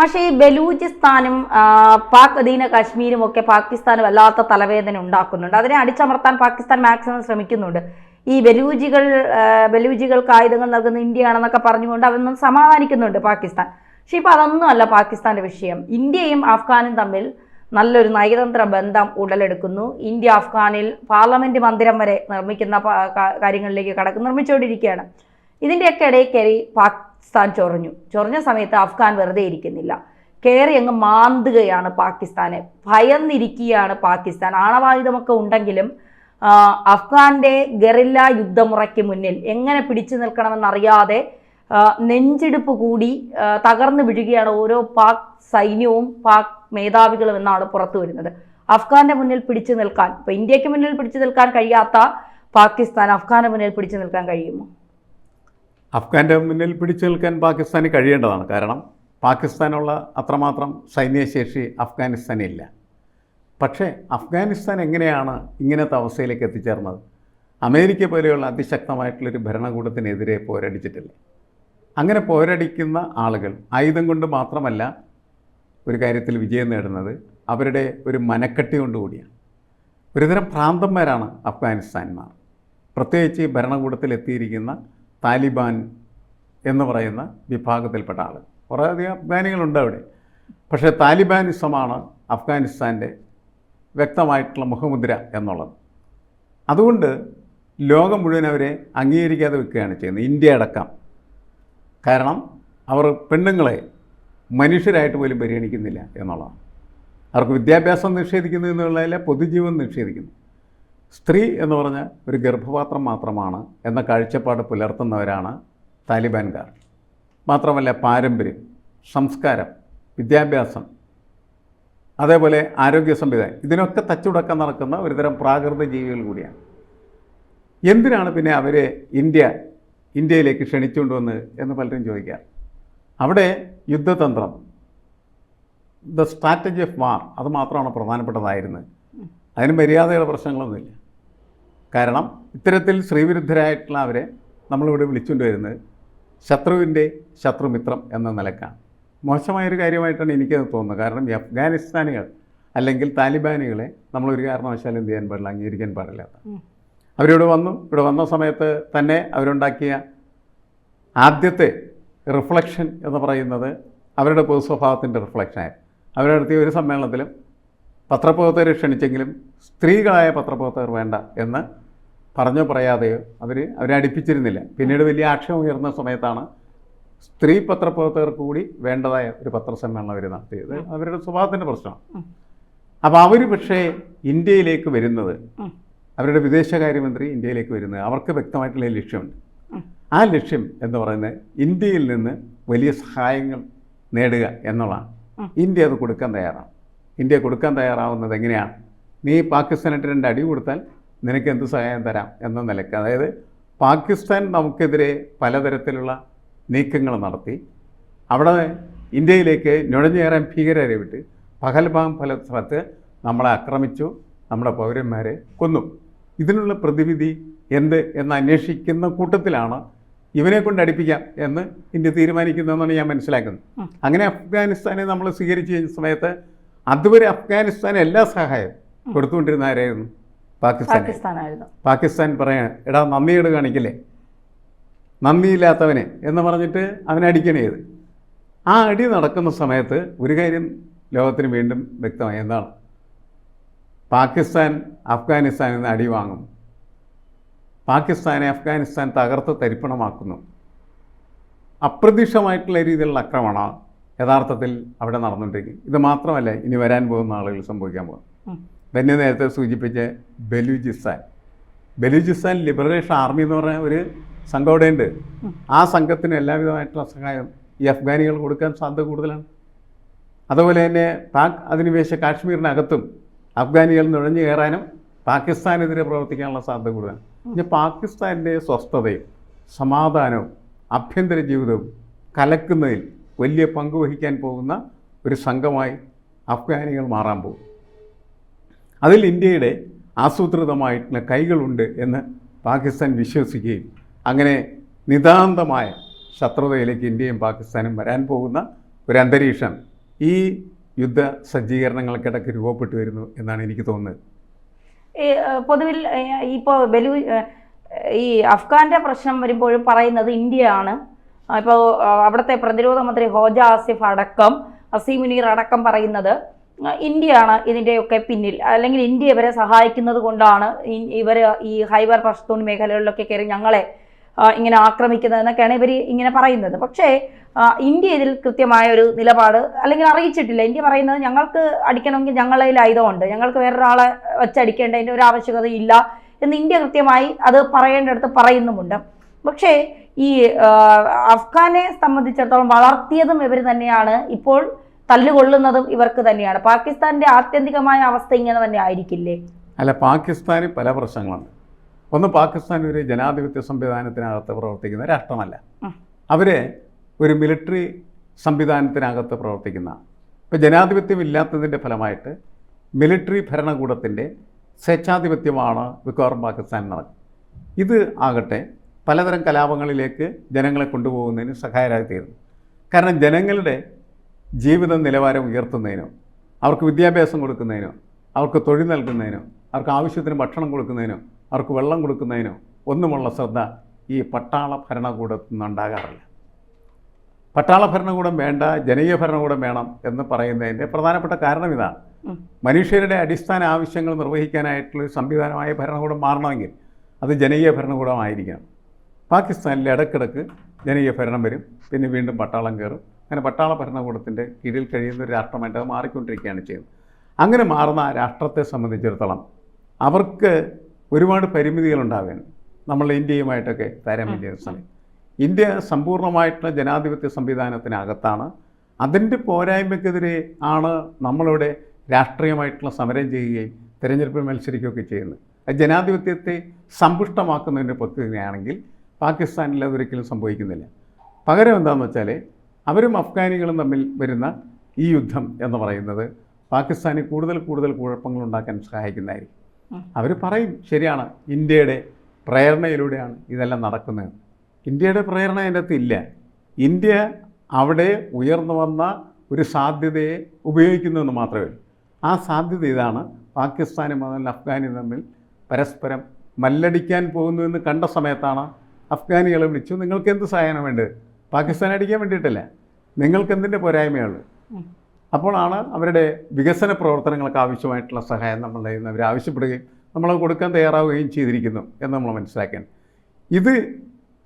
പക്ഷേ ഈ ബലൂചിസ്ഥാനും പാക് അധീന കാശ്മീരും ഒക്കെ പാകിസ്ഥാന് വല്ലാത്ത തലവേദന ഉണ്ടാക്കുന്നുണ്ട്. അതിനെ അടിച്ചമർത്താൻ പാകിസ്ഥാൻ മാക്സിമം ശ്രമിക്കുന്നുണ്ട്. ഈ ബലൂജികൾ ബലൂജികൾക്ക് ആയുധങ്ങൾ നൽകുന്ന ഇന്ത്യയാണെന്നൊക്കെ പറഞ്ഞുകൊണ്ട് അവരൊന്നും സമാധാനിക്കുന്നുണ്ട് പാകിസ്ഥാൻ. പക്ഷെ ഇപ്പൊ അതൊന്നും അല്ല പാകിസ്ഥാന്റെ വിഷയം. ഇന്ത്യയും അഫ്ഗാനും തമ്മിൽ നല്ലൊരു നയതന്ത്ര ബന്ധം ഉടലെടുക്കുന്നു. ഇന്ത്യ അഫ്ഗാനിൽ പാർലമെന്റ് മന്ദിരം വരെ നിർമ്മിക്കുന്ന കാര്യങ്ങളിലേക്ക് കടക്കും നിർമ്മിച്ചുകൊണ്ടിരിക്കുകയാണ്. ഇതിന്റെയൊക്കെ ഇടയിൽ കയറി പാകിസ്ഥാൻ ചൊറഞ്ഞു. ചൊറഞ്ഞ സമയത്ത് അഫ്ഗാൻ വെറുതെ ഇരിക്കുന്നില്ല. കയറി അങ്ങ് മാന്തുകയാണ് പാകിസ്ഥാനെ. ഭയന്നിരിക്കുകയാണ് പാകിസ്ഥാൻ. ആണവായുധമൊക്കെ ഉണ്ടെങ്കിലും അഫ്ഗാന്റെ ഗറില്ല യുദ്ധമുറയ്ക്ക് മുന്നിൽ എങ്ങനെ പിടിച്ചു നിൽക്കണമെന്നറിയാതെ നെഞ്ചിടിപ്പ് കൂടി തകർന്നു വിഴുകയാണ് ഓരോ പാക് സൈന്യവും പാക് മേധാവികളും എന്നാണ് പുറത്തു വരുന്നത്. അഫ്ഗാന്റെ മുന്നിൽ പിടിച്ചു നിൽക്കാൻ. ഇപ്പൊ ഇന്ത്യയ്ക്ക് മുന്നിൽ പിടിച്ചു നിൽക്കാൻ കഴിയാത്ത പാകിസ്ഥാൻ അഫ്ഗാന്റെ മുന്നിൽ പിടിച്ചു നിൽക്കാൻ കഴിയുമോ? അഫ്ഗാന്റെ മുന്നിൽ പിടിച്ചു നിൽക്കാൻ പാകിസ്ഥാന് കഴിയേണ്ടതാണ്. കാരണം പാകിസ്ഥാനുള്ള അത്രമാത്രം സൈന്യശേഷി അഫ്ഗാനിസ്ഥാനില്ല പക്ഷേ അഫ്ഗാനിസ്ഥാൻ എങ്ങനെയാണ് ഇങ്ങനത്തെ അവസ്ഥയിലേക്ക് എത്തിച്ചേർന്നത്? അമേരിക്ക പോലെയുള്ള അതിശക്തമായിട്ടുള്ളൊരു ഭരണകൂടത്തിനെതിരെ പോരടിച്ചിട്ടില്ല. അങ്ങനെ പോരടിക്കുന്ന ആളുകൾ ആയുധം കൊണ്ട് മാത്രമല്ല ഒരു കാര്യത്തിൽ വിജയം നേടുന്നത് അവരുടെ ഒരു മനക്കെട്ടി കൊണ്ടുകൂടിയാണ് ഒരുതരം ഭ്രാന്തന്മാരാണ് അഫ്ഗാനിസ്ഥാൻമാർ പ്രത്യേകിച്ച് ഈ ഭരണകൂടത്തിൽ എത്തിയിരിക്കുന്ന താലിബാൻ എന്ന് പറയുന്ന വിഭാഗത്തിൽപ്പെട്ട ആൾ കുറേയധികം അഫ്ഗാനികളുണ്ട് അവിടെ. പക്ഷേ താലിബാനിസമാണ് അഫ്ഗാനിസ്ഥാന്റെ വ്യക്തമായിട്ടുള്ള മുഖമുദ്ര എന്നുള്ളത്. അതുകൊണ്ട് ലോകം മുഴുവൻ അവരെ അംഗീകരിക്കാതെ വെക്കുകയാണ് ചെയ്യുന്നത് ഇന്ത്യ അടക്കം. കാരണം അവർ പെണ്ണുങ്ങളെ മനുഷ്യരായിട്ട് പോലും പരിഗണിക്കുന്നില്ല എന്നുള്ളതാണ്. അവർക്ക് വിദ്യാഭ്യാസം നിഷേധിക്കുന്നു എന്നുള്ളതിലെ പൊതുജീവൻ നിഷേധിക്കുന്നു. സ്ത്രീ എന്ന് പറഞ്ഞാൽ ഒരു ഗർഭപാത്രം മാത്രമാണ് എന്ന കാഴ്ചപ്പാട് പുലർത്തുന്നവരാണ് താലിബാൻകാർ. മാത്രമല്ല പാരമ്പര്യം സംസ്കാരം വിദ്യാഭ്യാസം അതേപോലെ ആരോഗ്യ സംവിധാനം ഇതിനൊക്കെ തച്ചുടക്കം നടക്കുന്ന ഒരുതരം പ്രാകൃത ജീവികൾ കൂടിയാണ്. എന്തിനാണ് പിന്നെ അവരെ ഇന്ത്യ ഇന്ത്യയിലേക്ക് ക്ഷണിച്ചുകൊണ്ടുവന്നത് എന്ന് പലരും ചോദിക്കാം അവിടെ യുദ്ധതന്ത്രം ദ സ്ട്രാറ്റജി ഓഫ് വാർ അത് മാത്രമാണ് പ്രധാനപ്പെട്ടതായിരുന്നത്. അതിന് മര്യാദയുടെ പ്രശ്നങ്ങളൊന്നുമില്ല. കാരണം ഇത്തരത്തിൽ ശ്രീവിരുദ്ധരായിട്ടുള്ള അവരെ നമ്മളിവിടെ വിളിച്ചുകൊണ്ട് വരുന്നത് ശത്രുവിന്റെ ശത്രുമിത്രം എന്ന നിലക്കാണ്. മോശമായൊരു കാര്യമായിട്ടാണ് എനിക്കത് തോന്നുന്നത്. കാരണം അഫ്ഗാനിസ്ഥാനികൾ അല്ലെങ്കിൽ താലിബാനികളെ നമ്മളൊരു കാരണവശാലും എന്ത് ചെയ്യാൻ പാടില്ല അംഗീകരിക്കാൻ പാടില്ല. അവരിവിടെ വന്നു. ഇവിടെ വന്ന സമയത്ത് തന്നെ അവരുണ്ടാക്കിയ ആദ്യത്തെ റിഫ്ലക്ഷൻ എന്ന് പറയുന്നത് അവരുടെ പൊതു സ്വഭാവത്തിന്റെ റിഫ്ലക്ഷനായിരുന്നു അവരുടെ നടത്തിയ ഒരു സമ്മേളനത്തിലും പത്രപ്രവർത്തകരെ ക്ഷണിച്ചെങ്കിലും സ്ത്രീകളായ പത്രപ്രവർത്തകർ വേണ്ട എന്ന് പറഞ്ഞോ പറയാതെയോ അവർ അവരെ അടുപ്പിച്ചിരുന്നില്ല. പിന്നീട് വലിയ ആക്ഷേപം ഉയർന്ന സമയത്താണ് സ്ത്രീ പത്രപ്രവർത്തകർക്ക് കൂടി വേണ്ടതായ ഒരു പത്രസമ്മേളനം അവർ നടത്തിയത്. അവരുടെ സ്വഭാവത്തിന്റെ പ്രശ്നമാണ് അപ്പോൾ അവർ പക്ഷേ ഇന്ത്യയിലേക്ക് വരുന്നത്. അവരുടെ വിദേശകാര്യമന്ത്രി ഇന്ത്യയിലേക്ക് വരുന്നത് അവർക്ക് വ്യക്തമായിട്ടുള്ള ലക്ഷ്യമുണ്ട്. ആ ലക്ഷ്യം എന്ന് പറയുന്നത് ഇന്ത്യയിൽ നിന്ന് വലിയ സഹായങ്ങൾ നേടുക എന്നുള്ളതാണ്. ഇന്ത്യ അത് കൊടുക്കാൻ തയ്യാറാണ്. ഇന്ത്യ കൊടുക്കാൻ തയ്യാറാവുന്നത് എങ്ങനെയാണ്? നീ പാകിസ്ഥാനായിട്ട് രണ്ട് അടി കൊടുത്താൽ നിനക്ക് എന്ത് സഹായം തരാം എന്ന നിലയ്ക്ക്. അതായത് പാകിസ്ഥാൻ നമുക്കെതിരെ പലതരത്തിലുള്ള നീക്കങ്ങൾ നടത്തി. അവിടെ ഇന്ത്യയിലേക്ക് നുഴഞ്ഞുകയറാൻ ഭീകരരെ വിട്ട് പകൽഭാം പല സ്ഥലത്ത് നമ്മളെ ആക്രമിച്ചു നമ്മുടെ പൗരന്മാരെ കൊന്നു. ഇതിനുള്ള പ്രതിവിധി എന്ത് എന്ന് അന്വേഷിക്കുന്ന കൂട്ടത്തിലാണ് ഇവനെ കൊണ്ട് അടുപ്പിക്കാം എന്ന് ഇന്ത്യ തീരുമാനിക്കുന്നതെന്നാണ് ഞാൻ മനസ്സിലാക്കുന്നത്. അങ്ങനെ അഫ്ഗാനിസ്ഥാനെ നമ്മൾ സ്വീകരിച്ചു കഴിഞ്ഞ സമയത്ത് അതുവരെ അഫ്ഗാനിസ്ഥാൻ എല്ലാ സഹായവും കൊടുത്തുകൊണ്ടിരുന്ന ആരായിരുന്നു? പാകിസ്ഥാനായിരുന്നു. പാകിസ്ഥാൻ പറയാണ് എടാ നന്ദിയോട് കാണിക്കില്ലേ? നന്ദിയില്ലാത്തവനെ എന്ന് പറഞ്ഞിട്ട് അവനെ അടിക്കണേ ചെയ്ത് ആ അടി നടക്കുന്ന സമയത്ത് ഒരു കാര്യം ലോകത്തിന് വീണ്ടും വ്യക്തമായി എന്താണ്? പാകിസ്ഥാൻ അഫ്ഗാനിസ്ഥാനിൽ നിന്ന് അടി വാങ്ങും. പാകിസ്ഥാനെ അഫ്ഗാനിസ്ഥാൻ തകർത്ത് തരിപ്പണമാക്കുന്നു. അപ്രതീക്ഷമായിട്ടുള്ള രീതിയിലുള്ള ആക്രമണമാണ് യഥാർത്ഥത്തിൽ അവിടെ നടന്നുകൊണ്ടിരിക്കുന്നത് ഇത് മാത്രമല്ല ഇനി വരാൻ പോകുന്ന ആളുകൾ സംഭവിക്കാൻ പോകും. തന്നെ നേരത്തെ സൂചിപ്പിച്ച ബലൂചിസ്ഥാൻ. ബലൂചിസ്ഥാൻ ലിബറേഷൻ ആർമി എന്ന് പറഞ്ഞ ഒരു സംഘം അവിടെ ഉണ്ട് ആ സംഘത്തിന് എല്ലാവിധമായിട്ടുള്ള സഹായം ഈ അഫ്ഗാനികൾ കൊടുക്കാൻ സാധ്യത കൂടുതലാണ്. അതുപോലെ തന്നെ പാക് അധിനിവേശ കാശ്മീരിനകത്തും അഫ്ഗാനികൾ നുഴഞ്ഞു കയറാനും പാകിസ്ഥാനെതിരെ പ്രവർത്തിക്കാനുള്ള സാധ്യത കൂടുതലാണ്. പിന്നെ പാകിസ്ഥാന്റെ സ്വസ്ഥതയും സമാധാനവും ആഭ്യന്തര ജീവിതവും കലക്കുന്നതിൽ വലിയ പങ്ക് വഹിക്കാൻ പോകുന്ന ഒരു സംഘമായി അഫ്ഗാനികൾ മാറാൻ പോകും അതിൽ ഇന്ത്യയുടെ ആസൂത്രിതമായിട്ടുള്ള കൈകളുണ്ട് എന്ന് പാകിസ്ഥാൻ വിശ്വസിക്കുകയും അങ്ങനെ നിതാന്തമായ ശത്രുതയിലേക്ക് ഇന്ത്യയും പാകിസ്ഥാനും വരാൻ പോകുന്ന ഒരു അന്തരീക്ഷം ഈ യുദ്ധ സജ്ജീകരണങ്ങൾക്കിടയ്ക്ക് രൂപപ്പെട്ടു വരുന്നു എന്നാണ് എനിക്ക് തോന്നുന്നത്. പൊതുവിൽ ഇപ്പോൾ ബലൂ ഈ അഫ്ഗാന്റെ പ്രശ്നം വരുമ്പോഴും പറയുന്നത് ഇന്ത്യയാണ്. ഇപ്പോൾ അവിടുത്തെ പ്രതിരോധ മന്ത്രി ഹോജ ആസിഫ് അടക്കം അസീം മുനീർ അടക്കം പറയുന്നത്. ഇന്ത്യയാണ് ഇതിന്റെയൊക്കെ പിന്നിൽ. അല്ലെങ്കിൽ ഇന്ത്യ ഇവരെ സഹായിക്കുന്നത് കൊണ്ടാണ് ഇവർ ഈ ഹൈബർ പഷ്തൂൺ മേഖലകളിലൊക്കെ കയറി ഞങ്ങളെ ഇങ്ങനെ ആക്രമിക്കുന്നത് എന്നൊക്കെയാണ് ഇവർ ഇങ്ങനെ പറയുന്നത്. പക്ഷേ ഇന്ത്യ ഇതിൽ കൃത്യമായ ഒരു നിലപാട് അല്ലെങ്കിൽ അറിയിച്ചിട്ടില്ല. ഇന്ത്യ പറയുന്നത് ഞങ്ങൾക്ക് അടിക്കണമെങ്കിൽ ഞങ്ങളതിൽ ആയുധമുണ്ട്. ഞങ്ങൾക്ക് വേറൊരാളെ വെച്ചടിക്കേണ്ടതിന്റെ ഒരു ആവശ്യകതയില്ല എന്ന് ഇന്ത്യ കൃത്യമായി അത് പറയേണ്ടടുത്ത് പറയുന്നുമുണ്ട്. പക്ഷേ ഈ അഫ്ഗാനെ സംബന്ധിച്ചിടത്തോളം വളർത്തിയതും ഇവർ തന്നെയാണ്. ഇപ്പോൾ തല്ലുകൊള്ളുന്നതും ഇവർക്ക് തന്നെയാണ്. പാകിസ്ഥാന്റെ ആത്യന്തികമായ അവസ്ഥ ഇങ്ങനെ തന്നെ ആയിരിക്കില്ലേ? അല്ല പാകിസ്ഥാന് പല പ്രശ്നങ്ങളുണ്ട്. ഒന്ന് പാകിസ്ഥാൻ ഒരു ജനാധിപത്യ സംവിധാനത്തിനകത്ത് പ്രവർത്തിക്കുന്ന രാഷ്ട്രമല്ല. അവർ ഒരു മിലിറ്ററി സംവിധാനത്തിനകത്ത് പ്രവർത്തിക്കുന്ന ഇപ്പോൾ ജനാധിപത്യം ഇല്ലാത്തതിന്റെ ഫലമായിട്ട് മിലിറ്ററി ഭരണകൂടത്തിന്റെ സ്വേച്ഛാധിപത്യമാണ് മിക്കവാറും പാകിസ്ഥാൻ നടക്കുന്നത്. ഇത് ആകട്ടെ പലതരം കലാപങ്ങളിലേക്ക് ജനങ്ങളെ കൊണ്ടുപോകുന്നതിന് സഹായരായി തീരുന്നു. കാരണം ജനങ്ങളുടെ ജീവിത നിലവാരം ഉയർത്തുന്നതിനോ അവർക്ക് വിദ്യാഭ്യാസം കൊടുക്കുന്നതിനോ അവർക്ക് തൊഴിൽ നൽകുന്നതിനോ അവർക്ക് ആവശ്യത്തിന് ഭക്ഷണം കൊടുക്കുന്നതിനോ അവർക്ക് വെള്ളം കൊടുക്കുന്നതിനോ ഒന്നുമുള്ള ശ്രദ്ധ ഈ പട്ടാള ഭരണകൂടത്തിൽ നിന്നുണ്ടാകാറില്ല പട്ടാള ഭരണകൂടം വേണ്ട ജനകീയ ഭരണകൂടം വേണം എന്ന് പറയുന്നതിന്റെ പ്രധാനപ്പെട്ട കാരണം ഇതാണ്. മനുഷ്യരുടെ അടിസ്ഥാന ആവശ്യങ്ങൾ നിർവഹിക്കാനായിട്ടുള്ള ഒരു സംവിധാനമായ ഭരണകൂടം മാറണമെങ്കിൽ അത് ജനകീയ ഭരണകൂടമായിരിക്കണം. പാകിസ്ഥാനിൽ ഇടക്കിടക്ക് ജനകീയ ഭരണം വരും പിന്നെ വീണ്ടും പട്ടാളം കയറും. അങ്ങനെ പട്ടാള ഭരണകൂടത്തിന്റെ കീഴിൽ കഴിയുന്ന ഒരു രാഷ്ട്രമായിട്ട് അത് മാറിക്കൊണ്ടിരിക്കുകയാണ് ചെയ്യുന്നത്. അങ്ങനെ മാറുന്ന രാഷ്ട്രത്തെ സംബന്ധിച്ചിടത്തോളം അവർക്ക് ഒരുപാട് പരിമിതികളുണ്ടാവുകയാണ് നമ്മൾ ഇന്ത്യയുമായിട്ടൊക്കെ താരതമ്യം ചെയ്യുന്ന സമയം. ഇന്ത്യ സമ്പൂർണമായിട്ടുള്ള ജനാധിപത്യ സംവിധാനത്തിനകത്താണ് അതിന്റെ പോരായ്മയ്ക്കെതിരെ ആണ് നമ്മളിവിടെ രാഷ്ട്രീയമായിട്ടുള്ള സമരം ചെയ്യുകയും തിരഞ്ഞെടുപ്പിൽ മത്സരിക്കുകയൊക്കെ ചെയ്യുന്നത്. ജനാധിപത്യത്തെ സമ്പുഷ്ടമാക്കുന്നതിന്റെ പദ്ധതിയാണെങ്കിൽ പാകിസ്ഥാനിൽ അതൊരിക്കലും സംഭവിക്കുന്നില്ല. പകരം എന്താണെന്ന് വെച്ചാൽ അവരും അഫ്ഗാനികളും തമ്മിൽ വരുന്ന ഈ യുദ്ധം എന്ന് പറയുന്നത് പാകിസ്ഥാന് കൂടുതൽ കൂടുതൽ കുഴപ്പങ്ങൾ ഉണ്ടാക്കാൻ സഹായിക്കുന്നതായിരിക്കും. അവർ പറയും ശരിയാണ് ഇന്ത്യയുടെ പ്രേരണയിലൂടെയാണ് ഇതെല്ലാം നടക്കുന്നത്. ഇന്ത്യയുടെ പ്രേരണ അതിന്റെ അകത്ത് ഇല്ല. ഇന്ത്യ അവിടെ ഉയർന്നു വന്ന ഒരു സാധ്യതയെ ഉപയോഗിക്കുന്നതെന്ന് മാത്രമേ ഉള്ളൂ. ആ സാധ്യത ഇതാണ് പാകിസ്ഥാനും മുതൽ അഫ്ഗാനും തമ്മിൽ പരസ്പരം മല്ലടിക്കാൻ പോകുന്നു എന്ന് കണ്ട സമയത്താണ് അഫ്ഗാനികളെ വിളിച്ചു നിങ്ങൾക്ക് എന്ത് സഹായമാണ് വേണ്ടത് പാകിസ്ഥാൻ അടിക്കാൻ വേണ്ടിയിട്ടല്ല. നിങ്ങൾക്ക് എന്തിന്റെ പോരായ്മയുള്ളൂ അപ്പോഴാണ് അവരുടെ വികസന പ്രവർത്തനങ്ങൾക്ക് ആവശ്യമായിട്ടുള്ള സഹായം നമ്മൾ നിന്ന് അവർ ആവശ്യപ്പെടുകയും നമ്മൾ കൊടുക്കാൻ തയ്യാറാവുകയും ചെയ്തിരിക്കുന്നു എന്ന് നമ്മൾ മനസ്സിലാക്കണം ഇത്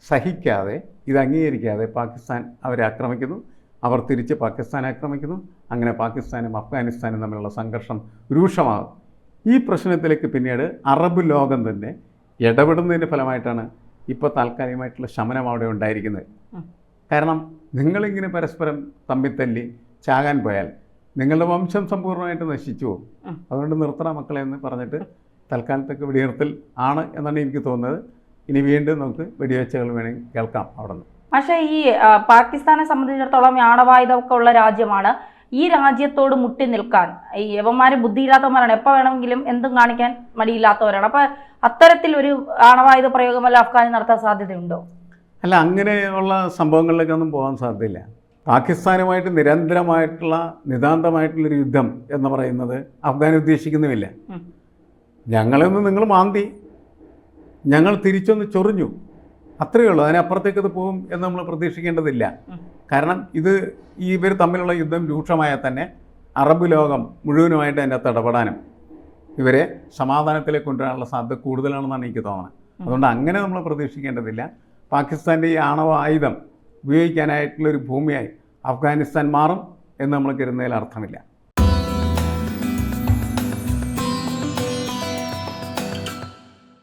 സഹിക്കാതെ ഇത് അംഗീകരിക്കാതെ പാകിസ്ഥാൻ അവരെ ആക്രമിക്കുന്നു. അവർ തിരിച്ച് പാകിസ്ഥാൻ ആക്രമിക്കുന്നു. അങ്ങനെ പാകിസ്ഥാനും അഫ്ഗാനിസ്ഥാനും തമ്മിലുള്ള സംഘർഷം രൂക്ഷമാകും. ഈ പ്രശ്നത്തിലേക്ക് പിന്നീട് അറബ് ലോകം തന്നെ ഇടപെടുന്നതിന്റെ ഫലമായിട്ടാണ് ഇപ്പോൾ താൽക്കാലികമായിട്ടുള്ള ശമനം അവിടെ ഉണ്ടായിരിക്കുന്നത്. കാരണം നിങ്ങളിങ്ങനെ പരസ്പരം തമ്മിത്തല്ലി ചാകാൻ പോയാൽ നിങ്ങളുടെ വംശം സമ്പൂർണമായിട്ട് നശിച്ചു പോകും. അതുകൊണ്ട് നിർത്തണ മക്കളെ എന്ന് പറഞ്ഞിട്ട് തൽക്കാലത്തേക്ക് വെടിനിർത്തൽ ആണ് എന്നാണ് എനിക്ക് തോന്നുന്നത്. ഇനി വീണ്ടും നമുക്ക് വെടിവെച്ചകൾ വേണമെങ്കിൽ കേൾക്കാം അവിടെ നിന്ന് പക്ഷേ ഈ പാകിസ്ഥാനെ സംബന്ധിച്ചിടത്തോളം ആണവായുധമൊക്കെ ഉള്ള രാജ്യമാണ്. ഈ രാജ്യത്തോട് മുട്ടി നിൽക്കാൻ. ഈ യവന്മാര് ബുദ്ധിയില്ലാത്തവന്മാരാണ്. എപ്പോൾ വേണമെങ്കിലും എന്തും കാണിക്കാൻ മടിയില്ലാത്തവരാണ്. അപ്പൊ അത്തരത്തിൽ ഒരു ആണവായുധ പ്രയോഗമല്ല വല്ല അഫ്ഗാനിൽ നടത്താൻ സാധ്യതയുണ്ടോ? അല്ല അങ്ങനെയുള്ള സംഭവങ്ങളിലേക്കൊന്നും പോകാൻ സാധ്യതയില്ല. പാകിസ്ഥാനുമായിട്ട് നിരന്തരമായിട്ടുള്ള നിതാന്തമായിട്ടുള്ളൊരു യുദ്ധം എന്ന് പറയുന്നത് അഫ്ഗാൻ ഉദ്ദേശിക്കുന്നുമില്ല. ഞങ്ങളെ ഞങ്ങളെന്ന് നിങ്ങൾ മാന്തി. ഞങ്ങൾ തിരിച്ചൊന്ന് ചൊറിഞ്ഞു. അത്രയേ ഉള്ളൂ. അതിനപ്പുറത്തേക്ക് ഇത് പോകും എന്ന് നമ്മൾ പ്രതീക്ഷിക്കേണ്ടതില്ല. കാരണം ഇത് ഈ ഇവർ തമ്മിലുള്ള യുദ്ധം രൂക്ഷമായാൽ തന്നെ അറബ് ലോകം മുഴുവനുമായിട്ട് അതിന്റെ ഇടപെടാനും ഇവരെ സമാധാനത്തിലേക്ക് കൊണ്ടുവരാനുള്ള സാധ്യത കൂടുതലാണെന്നാണ് എനിക്ക് തോന്നുന്നത് അതുകൊണ്ട് അങ്ങനെ നമ്മൾ പ്രതീക്ഷിക്കേണ്ടതില്ല. പാകിസ്ഥാന്റെ ഈ ആണവ ആയുധം ഉപയോഗിക്കാനായിട്ടുള്ളൊരു ഭൂമിയായി അഫ്ഗാനിസ്ഥാൻ മാറും എന്ന് നമ്മൾ കരുതുന്നതിൽ അർത്ഥമില്ല.